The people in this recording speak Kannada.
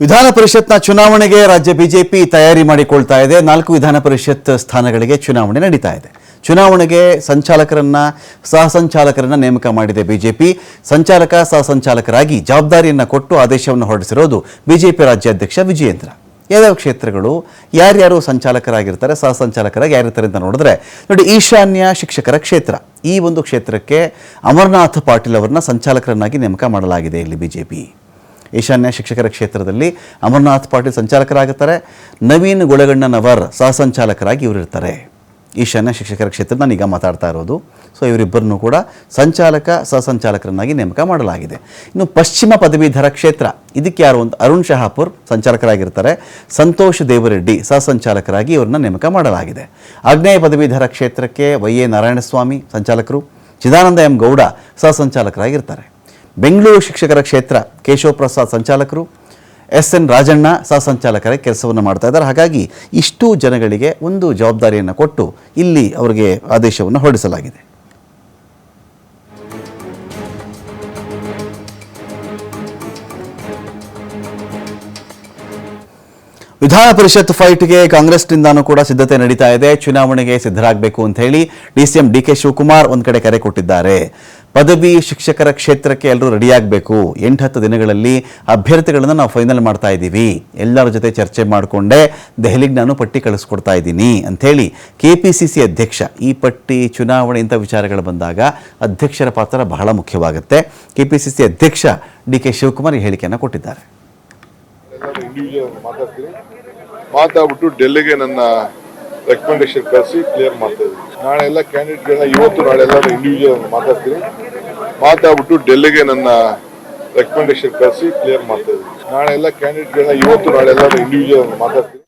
ವಿಧಾನ ಪರಿಷತ್ನ ಚುನಾವಣೆಗೆ ರಾಜ್ಯ ಬಿಜೆಪಿ ತಯಾರಿ ಮಾಡಿಕೊಳ್ತಾ ಇದೆ. ನಾಲ್ಕು ವಿಧಾನ ಪರಿಷತ್ ಸ್ಥಾನಗಳಿಗೆ ಚುನಾವಣೆ ನಡೀತಾ ಇದೆ. ಚುನಾವಣೆಗೆ ಸಂಚಾಲಕರನ್ನ ಸಹ ಸಂಚಾಲಕರನ್ನ ನೇಮಕ ಮಾಡಿದೆ ಬಿಜೆಪಿ. ಸಂಚಾಲಕ ಸಹ ಸಂಚಾಲಕರಾಗಿ ಜವಾಬ್ದಾರಿಯನ್ನು ಕೊಟ್ಟು ಆದೇಶವನ್ನು ಹೊರಡಿಸಿರೋದು ಬಿಜೆಪಿ ರಾಜ್ಯಾಧ್ಯಕ್ಷ ವಿಜಯೇಂದ್ರ. ಯಾವ್ಯಾವ ಕ್ಷೇತ್ರಗಳು, ಯಾರ್ಯಾರು ಸಂಚಾಲಕರಾಗಿರ್ತಾರೆ ಸಹ ಸಂಚಾಲಕರಾಗಿ ಯಾರಿರ್ತಾರೆ ಅಂತ ನೋಡಿದ್ರೆ, ನೋಡಿ, ಈಶಾನ್ಯ ಶಿಕ್ಷಕರ ಕ್ಷೇತ್ರ. ಈ ಒಂದು ಕ್ಷೇತ್ರಕ್ಕೆ ಅಮರನಾಥ್ ಪಾಟೀಲ್ ಅವರನ್ನ ಸಂಚಾಲಕರನ್ನಾಗಿ ನೇಮಕ ಮಾಡಲಾಗಿದೆ ಇಲ್ಲಿ ಬಿಜೆಪಿ. ಈಶಾನ್ಯ ಶಿಕ್ಷಕರ ಕ್ಷೇತ್ರದಲ್ಲಿ ಅಮರನಾಥ್ ಪಾಟೀಲ್ ಸಂಚಾಲಕರಾಗುತ್ತಾರೆ. ನವೀನ್ ಗುಳಗಣ್ಣನವರ್ ಸಹ ಸಂಚಾಲಕರಾಗಿ ಇವರಿರ್ತಾರೆ ಈಶಾನ್ಯ ಶಿಕ್ಷಕರ ಕ್ಷೇತ್ರ ನಾನೀಗ ಮಾತಾಡ್ತಾ ಇರೋದು. ಸೊ ಇವರಿಬ್ಬರನ್ನು ಕೂಡ ಸಂಚಾಲಕ, ಸಹ ಸಂಚಾಲಕರನ್ನಾಗಿ ನೇಮಕ ಮಾಡಲಾಗಿದೆ. ಇನ್ನು ಪಶ್ಚಿಮ ಪದವೀಧರ ಕ್ಷೇತ್ರ, ಇದಕ್ಕೆ ಯಾರು ಒಂದು ಅರುಣ್ ಶಹಾಪುರ್ ಸಂಚಾಲಕರಾಗಿರ್ತಾರೆ. ಸಂತೋಷ್ ದೇವರೆಡ್ಡಿ ಸಹ ಸಂಚಾಲಕರಾಗಿ ಇವರನ್ನ ನೇಮಕ ಮಾಡಲಾಗಿದೆ. ಆಗ್ನೇಯ ಪದವೀಧರ ಕ್ಷೇತ್ರಕ್ಕೆ ವೈ ಎ ನಾರಾಯಣಸ್ವಾಮಿ ಸಂಚಾಲಕರು. ಚಿದಾನಂದ ಎಂ ಗೌಡ ಸಹ ಸಂಚಾಲಕರಾಗಿರ್ತಾರೆ. ಬೆಂಗಳೂರು ಶಿಕ್ಷಕರ ಕ್ಷೇತ್ರ ಕೇಶವ ಪ್ರಸಾದ್ ಸಂಚಾಲಕರು ಎಸ್ ಎನ್ ರಾಜಣ್ಣ ಸಹ ಸಂಚಾಲಕರ ಕೆಲಸವನ್ನು ಮಾಡ್ತಾ ಇದ್ದಾರೆ. ಹಾಗಾಗಿ ಇಷ್ಟು ಜನಗಳಿಗೆ ಒಂದು ಜವಾಬ್ದಾರಿಯನ್ನು ಕೊಟ್ಟು ಇಲ್ಲಿ ಅವರಿಗೆ ಆದೇಶವನ್ನು ಹೊರಡಿಸಲಾಗಿದೆ. ವಿಧಾನ ಪರಿಷತ್ ಫೈಟ್ಗೆ ಕಾಂಗ್ರೆಸ್ನಿಂದಾನೂ ಕೂಡ ಸಿದ್ಧತೆ ನಡೀತಾ ಇದೆ. ಚುನಾವಣೆಗೆ ಸಿದ್ಧರಾಗಬೇಕು ಅಂತ ಹೇಳಿ D C M D K Shivakumar ಒಂದು ಕಡೆ ಕರೆ ಕೊಟ್ಟಿದ್ದಾರೆ. ಪದವಿ ಶಿಕ್ಷಕರ ಕ್ಷೇತ್ರಕ್ಕೆ ಎಲ್ಲರೂ ರೆಡಿಯಾಗಬೇಕು. ಎಂಟು ಹತ್ತು ದಿನಗಳಲ್ಲಿ ಅಭ್ಯರ್ಥಿಗಳನ್ನು ನಾವು ಫೈನಲ್ ಮಾಡ್ತಾ ಇದ್ದೀವಿ. ಎಲ್ಲರ ಜೊತೆ ಚರ್ಚೆ ಮಾಡಿಕೊಂಡೆ ದೆಹಲಿಗೆ ನಾನು ಪಟ್ಟಿ ಕಳಿಸ್ಕೊಡ್ತಾ ಇದ್ದೀನಿ ಅಂಥೇಳಿ ಕೆ ಪಿ ಸಿ ಸಿ ಅಧ್ಯಕ್ಷ ಈ ಪಟ್ಟಿ ಚುನಾವಣೆ ಇಂಥ ವಿಚಾರಗಳು ಬಂದಾಗ ಅಧ್ಯಕ್ಷರ ಪಾತ್ರ ಬಹಳ ಮುಖ್ಯವಾಗುತ್ತೆ. ಕೆ ಪಿ ಸಿ ಸಿ ಅಧ್ಯಕ್ಷ ಡಿ ಕೆ ಶಿವಕುಮಾರ್ ಈ ಹೇಳಿಕೆಯನ್ನು ಕೊಟ್ಟಿದ್ದಾರೆ. ಇಂಡಿವಿಜುವಲ್ ಮಾತಾಡ್ತೀನಿ ಮಾತಾಡ್ಬಿಟ್ಟು ಡೆಲ್ಲಿಗೆ ನನ್ನ ರೆಕಮೆಂಡೇಶನ್ ಕಳಿಸಿ ಕ್ಲಿಯರ್ ಮಾಡ್ತಾ ಇದ್ದೀನಿ. ನಾಳೆ ಎಲ್ಲ ಕ್ಯಾಂಡಿಡೇಟ್ಗಳನ್ನ ಇವತ್ತು ನಾಳೆ ಎಲ್ಲ ಇಂಡಿವಿಜುವಲ್ ಮಾತಾಡ್ತೀನಿ ಮಾತಾಡ್ಬಿಟ್ಟು ಡೆಲ್ಲಿಗೆ ನನ್ನ ರೆಕಮೆಂಡೇಶನ್ ಕಳಿಸಿ ಕ್ಲಿಯರ್ ಮಾಡ್ತಾ ಇದ್ದೀನಿ. ನಾಳೆ ಎಲ್ಲ ಕ್ಯಾಂಡಿಡೇಟ್ಗಳನ್ನ ಇವತ್ತು ನಾಳೆ ಎಲ್ಲ ಇಂಡಿವಿಜುವಲ್ ಮಾತಾಡ್ತೀನಿ